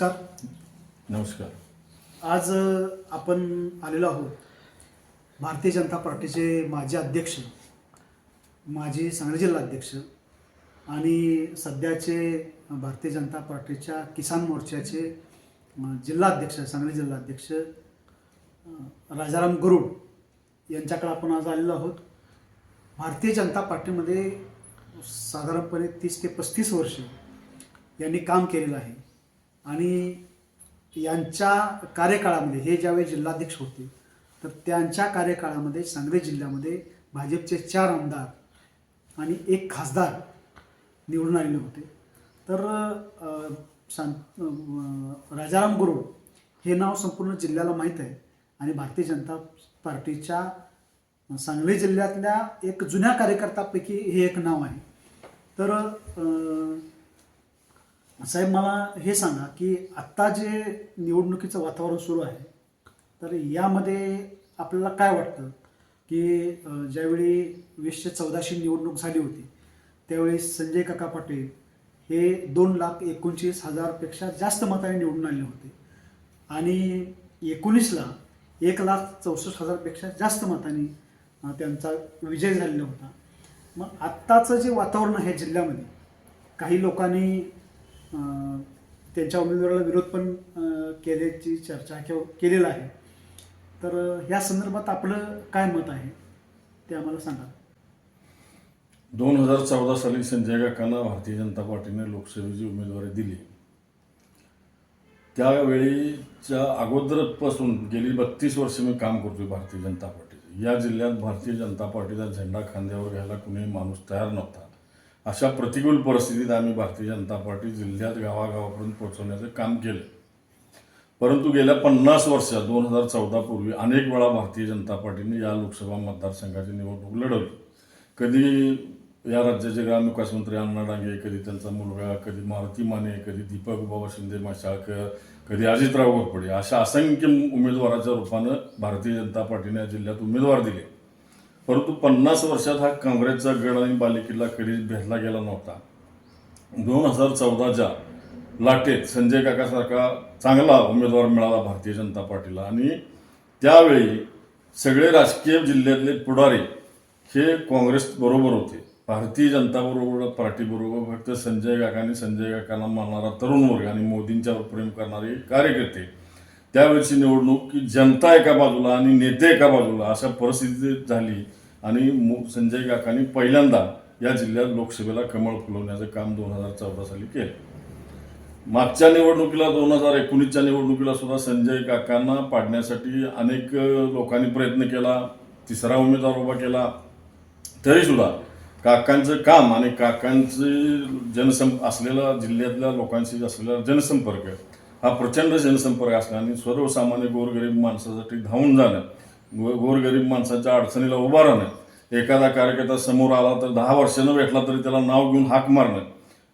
नमस्कार. नमस्कार. आज आपण आलेलो आहोत भारतीय जनता पार्टीचे माजी अध्यक्ष माजी सांगली जिल्हा अध्यक्ष आणि सध्याचे भारतीय जनता पार्टीच्या किसान मोर्चाचे जिल्हा अध्यक्ष सांगली जिल्हा अध्यक्ष अ, राजाराम गरुड यांच्याकडे आपण आज आलेलो आहोत. भारतीय जनता पार्टीमध्ये साधारणपणे तीस ते पस्तीस वर्ष यांनी काम केलेलं आहे. आणि यांच्या कार्यकाळामध्ये हे ज्यावेळी जिल्हाध्यक्ष होते तर त्यांच्या कार्यकाळामध्ये सांगली जिल्ह्यामध्ये भाजपचे चार आमदार आणि एक खासदार निवडून आलेले होते. तर सांग राजाराम गुरु हे नाव संपूर्ण जिल्ह्याला माहीत आहे आणि भारतीय जनता पार्टीच्या सांगली जिल्ह्यातल्या एक जुन्या कार्यकर्त्यापैकी हे एक नाव आहे. तर साहेब मला हे सांगा की आत्ता जे निवडणुकीचं वातावरण सुरू आहे तर यामध्ये आपल्याला काय वाटतं की ज्यावेळी वीसशे चौदाशे निवडणूक झाली होती त्यावेळी संजय काका पाटील हे दोन लाख एकोणचीस हजारपेक्षा जास्त मताने निवडून आले होते आणि एकोणीसला एक लाख चौसष्ट हजारपेक्षा जास्त मताने त्यांचा विजय झालेला होता. मग आत्ताचं जे वातावरण आहे जिल्ह्यामध्ये काही लोकांनी त्यांच्या उमेदवाराला विरोध पण केल्याची चर्चा किंवा केलेला आहे. तर ह्या या संदर्भात आपलं काय मत आहे? ते आम्हाला सांगा. दोन हजार चौदा साली संजय काकांना भारतीय जनता पार्टीने लोकसभेची उमेदवारी दिली. त्यावेळीच्या अगोदरपासून गेली बत्तीस वर्ष मी काम करतोय भारतीय जनता पार्टीचं या जिल्ह्यात भारतीय जनता पार्टीचा झेंडा खांद्यावर घ्यायला कुणीही माणूस तयार नव्हता. अशा प्रतिकूल परिस्थितीत आम्ही भारतीय जनता पार्टी जिल्ह्यात गावागावापर्यंत पोहोचवण्याचं काम केलं. परंतु गेल्या पन्नास वर्षात दोन हजार चौदापूर्वी अनेक वेळा भारतीय जनता पार्टीने या लोकसभा मतदारसंघाची निवडणूक लढवली. कधी या राज्याचे ग्रामविकास मंत्री अण्णा डांगे कधी त्यांचा मुलगा कधी मारुती माने कधी दीपक बाबा शिंदे माशाळकर कधी अजितराव घोरपडे अशा असंख्य उमेदवाराच्या रूपानं भारतीय जनता पार्टीने या जिल्ह्यात उमेदवार दिले. परंतु पन्नास वर्षात हा काँग्रेसचा गड आणि बालेकिल्ला कधीच भेटला गेला नव्हता. दोन हजार चौदाच्या लाटेत संजय काकासारखा चांगला उमेदवार मिळाला भारतीय जनता पार्टीला आणि त्यावेळी सगळे राजकीय जिल्ह्यातले पुढारी हे काँग्रेस बरोबर होते. भारतीय जनता बरोबर पार्टीबरोबर फक्त संजय काकांनी संजय काकांना मानणारा तरुण वर्ग आणि मोदींच्यावर प्रेम करणारे कार्यकर्ते. त्यावेळची निवडणूक की जनता एका बाजूला आणि नेते एका बाजूला अशा परिस्थिती झाली आणि मो- संजय काकांनी पहिल्यांदा या जिल्ह्यात लोकसभेला कमळ फुलवण्याचं काम दोन हजार चौदा साली केलं. मागच्या निवडणुकीला दोन हजार एकोणीसच्या निवडणुकीला सुद्धा संजय काकांना पाडण्यासाठी अनेक लोकांनी प्रयत्न केला तिसरा उमेदवार उभा केला. तरी सुद्धा काकांचं काम आणि काकांचे जनसंप असलेला जिल्ह्यातल्या लोकांशी असलेला जनसंपर्क हा प्रचंड जनसंपर्क असला आणि सर्वसामान्य गोरगरीब माणसासाठी धावून जाणं गोरगरीब माणसाच्या अडचणीला उभा राहणं. एखादा कार्यकर्ता समोर आला तर दहा वर्षानं भेटला तरी त्याला नाव घेऊन हाक मारणं.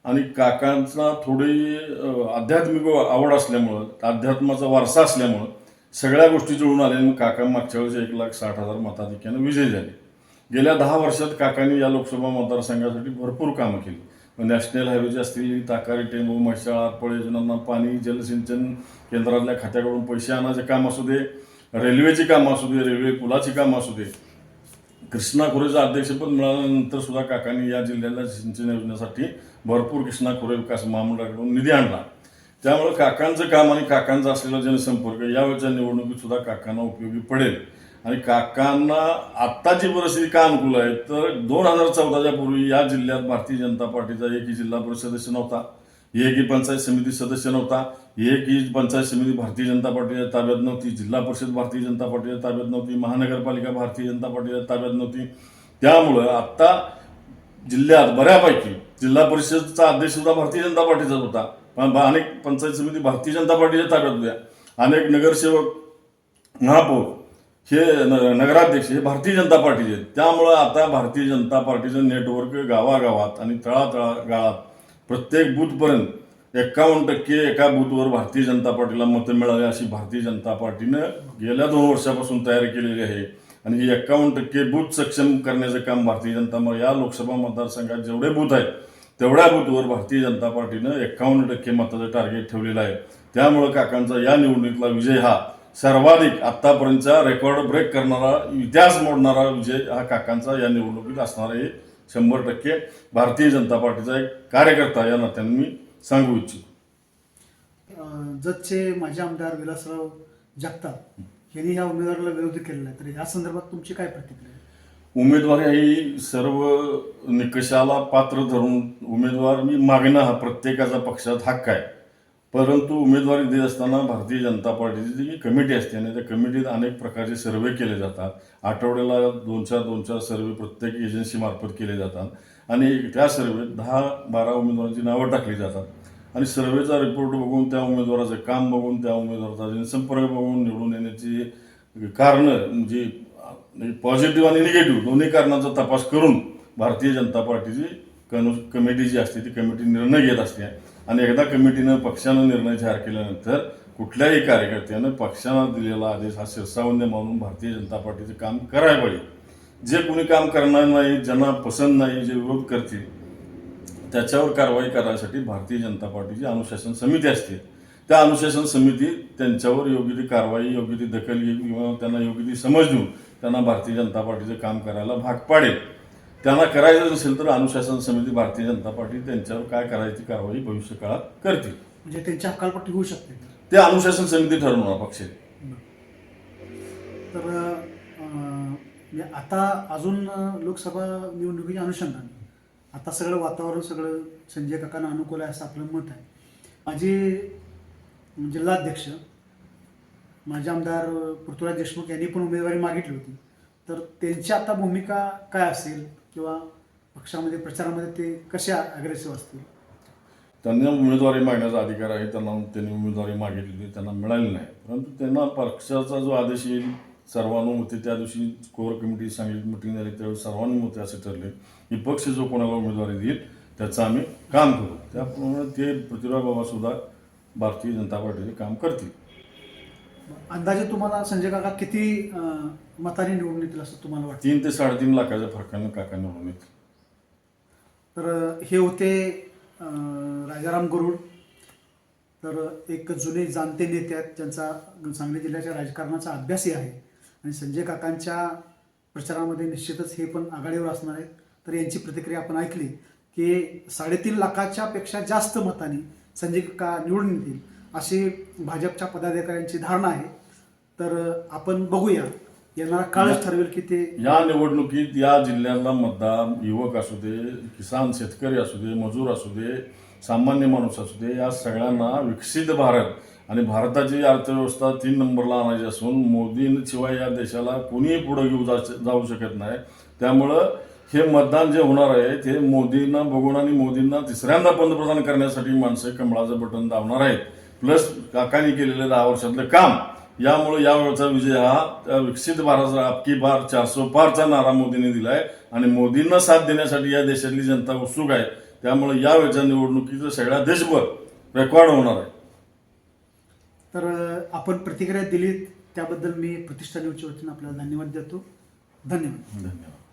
आणि काकांचा थोडी आध्यात्मिक आवड असल्यामुळं अध्यात्माचा वारसा असल्यामुळं सगळ्या गोष्टी जुळून आल्या काका मागच्या वेळेस एक लाख साठ हजार मताधिक्यानं विजयी झाले. गेल्या दहा वर्षात काकांनी या लोकसभा मतदारसंघासाठी भरपूर कामं केली. मग नॅशनल हायवेचे असतील ताकारी टेंबू म्हैसाळ आरपळ योजनांना पाणी जलसिंचन केंद्रातल्या खात्याकडून पैसे आणायचे काम असू दे रेल्वेची कामं असू दे रेल्वे पुलाची कामं असू दे. कृष्णा खोरेचं अध्यक्षपद मिळाल्यानंतर सुद्धा काकांनी या जिल्ह्याला सिंचन योजनेसाठी भरपूर कृष्णा खोरे विकास महामंडळाकडून निधी आणला. त्यामुळे काकांचं काम आणि काकांचा असलेला जनसंपर्क यावेळच्या निवडणुकीत सुद्धा काकांना उपयोगी पडेल. आणि काकांना आत्ताची परिस्थिती का अनुकूल आहे? तर दोन हजार चौदाच्या पूर्वी या जिल्ह्यात भारतीय जनता पार्टीचा एकही जिल्हा परिषद सदस्य नव्हता. एकही पंचायत समिती सदस्य नव्हता एकही पंचायत समिती भारतीय जनता पार्टीच्या ताब्यात नव्हती जिल्हा परिषद भारतीय जनता पार्टीच्या ताब्यात नव्हती महानगरपालिका भारतीय जनता पार्टीच्या ताब्यात नव्हती. त्यामुळं आत्ता जिल्ह्यात बऱ्यापैकी जिल्हा परिषदचा अध्यक्ष सुद्धा भारतीय जनता पार्टीचाच होता. पण अनेक पंचायत समिती भारतीय जनता पार्टीच्या ताब्यात होत्या. अनेक नगरसेवक महापौर हे न- नगराध्यक्ष हे भारतीय जनता पार्टीचे आहेत. त्यामुळं आता भारतीय जनता पार्टीचं नेटवर्क गावागावात आणि तळातळा गाळात प्रत्येक बूथपर्यंत एकावन्न टक्के एका बूथवर भारतीय जनता पार्टीला मतं मिळावी अशी भारतीय जनता पार्टीनं गेल्या दोन वर्षापासून तयारी केलेली आहे. आणि ही एकावन्न टक्के बूथ सक्षम करण्याचं काम भारतीय जनता मग या लोकसभा मतदारसंघात जेवढे बूथ आहेत तेवढ्या बूथवर भारतीय जनता पार्टीनं एकावन्न टक्के मताचं टार्गेट ठेवलेलं आहे. त्यामुळं काकांचा या निवडणुकीतला विजय हा सर्वाधिक आत्तापर्यंतचा रेकॉर्ड ब्रेक करणारा इतिहास मोडणारा विजय हा काकांचा या निवडणुकीत असणार आहे. शंभर टक्के भारतीय जनता पार्टीचा एक कार्यकर्ता या नात्याने मी सांगू इच्छितो. जतचे माजी आमदार विलासराव जगताप यांनी या उमेदवाराला विरोध केलेला आहे. तर या संदर्भात तुमची काय प्रतिक्रिया? उमेदवारी ही सर्व निकषाला पात्र धरून उमेदवार मी मागणं हा प्रत्येकाचा पक्षात हक्क आहे. परंतु उमेदवारी देत असताना भारतीय जनता पार्टीची जी कमिटी असते आणि त्या कमिटीत अनेक प्रकारचे सर्वे केले जातात. आठवड्याला दोन चार दोन चार सर्वे प्रत्येक एजन्सीमार्फत केले जातात आणि त्या सर्वेत दहा बारा उमेदवारांची नावं टाकली जातात. आणि सर्वेचा रिपोर्ट बघून त्या उमेदवाराचं काम बघून त्या उमेदवाराचा जनसंपर्क बघून निवडून येण्याची कारणं म्हणजे पॉझिटिव्ह आणि निगेटिव्ह दोन्ही कारणांचा तपास करून भारतीय जनता पार्टीची कनु कमिटी जी असते ती कमिटी निर्णय घेत असते. आणि एकदा कमिटीनं पक्षानं निर्णय जाहीर केल्यानंतर कुठल्याही कार्यकर्त्यानं पक्षानं दिलेला आदेश हा शिरसावंद्य मानून भारतीय जनता पार्टीचं काम करायला पाहिजे. जे कोणी काम करणार नाही ज्यांना पसंत नाही जे विरोध करतील त्याच्यावर कारवाई करण्यासाठी भारतीय जनता पार्टीची अनुशासन समिती असते. त्या अनुशासन समिती त्यांच्यावर योग्य ती कारवाई योग्य ती दखल घेऊन किंवा त्यांना योग्य ती समज देऊन त्यांना भारतीय जनता पार्टीचं काम करायला भाग पाडेल. त्यांना करायचं नसेल तर अनुशासन समिती भारतीय जनता पार्टी त्यांच्यावर काय करायची कारवाई भविष्य काळात करतील. म्हणजे त्यांची हकालपट्टी होऊ शकते. ते अनुशासन समिती ठरवणार पक्षाची तर अं, म्हणजे आता अजून लोकसभा निवडणुकीच्या अनुषंगाने आता सगळं वातावरण सगळं संजय काकांना अनुकूल आहे असं आपलं मत आहे. माझे जिल्हाध्यक्ष माझे आमदार पृथ्वीराज देशमुख यांनी पण उमेदवारी मागितली होती. तर त्यांची आता भूमिका काय असेल? किंवा पक्षामध्ये प्रचारामध्ये ते कशा अग्रेसिव्ह असतील? त्यांना उमेदवारी मागण्याचा अधिकार आहे. त्यांना त्यांनी उमेदवारी मागितली त्यांना मिळाली नाही. परंतु त्यांना पक्षाचा जो आदेश येईल सर्वानुमते त्या दिवशी कोर कमिटी सांगितली मिटिंग झाली त्यावेळी सर्वानुमते असे ठरले की पक्ष जो कोणाला उमेदवारी देईल त्याचं आम्ही काम करू. त्याप्रमाणे ते पृथ्वीराज बाबासुद्धा भारतीय जनता पार्टीचे काम करतील. अंदाजे तुम्हाला संजय काका किती मताने निवडून येतील असं तुम्हाला वाटतं? तीन ते साडेतीन लाखाच्या फरकाने काका निवडून येतील. तर हे होते राजाराम गरुड. तर एक जुने जाणते नेते आहेत ज्यांचा सांगली जिल्ह्याच्या राजकारणाचा अभ्यासही आहे. आणि संजय काकांच्या प्रचारामध्ये निश्चितच हे पण आघाडीवर असणार आहेत. तर यांची प्रतिक्रिया आपण ऐकली की साडेतीन लाखाच्या पेक्षा जास्त मतांनी संजय काका निवडून येतील. अशी भाजपच्या पदाधिकाऱ्यांची धारणा आहे. तर आपण बघूया. येणारा काळच ठरवेल की ते या निवडणुकीत या जिल्ह्यातला मतदार युवक असू दे किसान शेतकरी असू दे मजूर असू दे सामान्य माणूस असू दे या सगळ्यांना विकसित भारत आणि भारताची अर्थव्यवस्था तीन नंबरला आणायची असून मोदींशिवाय या देशाला कोणीही पुढे घेऊ जा जाऊ शकत नाही. त्यामुळं हे मतदान जे होणार आहे ते मोदींना बघून आणि मोदींना तिसऱ्यांदा पंतप्रधान करण्यासाठी माणसं कमळाचं बटन दाबणार आहेत. प्लस काकांनी केलेलं दहा वर्षातलं काम यामुळे यावेळचा विजय हा विकसित भारत अबकी बार चारसो पारचा नारा मोदींनी दिलाय. आणि मोदींना साथ देण्यासाठी या देशातली जनता उत्सुक आहे. त्यामुळे यावेळच्या निवडणुकीचं सगळ्या देशभर रेकॉर्ड होणार आहे. तर आपण प्रतिक्रिया दिलीत. त्याबद्दल मी प्रतिष्ठा न्यूजच्या वतीनं आपल्याला धन्यवाद देतो. धन्यवाद. धन्यवाद.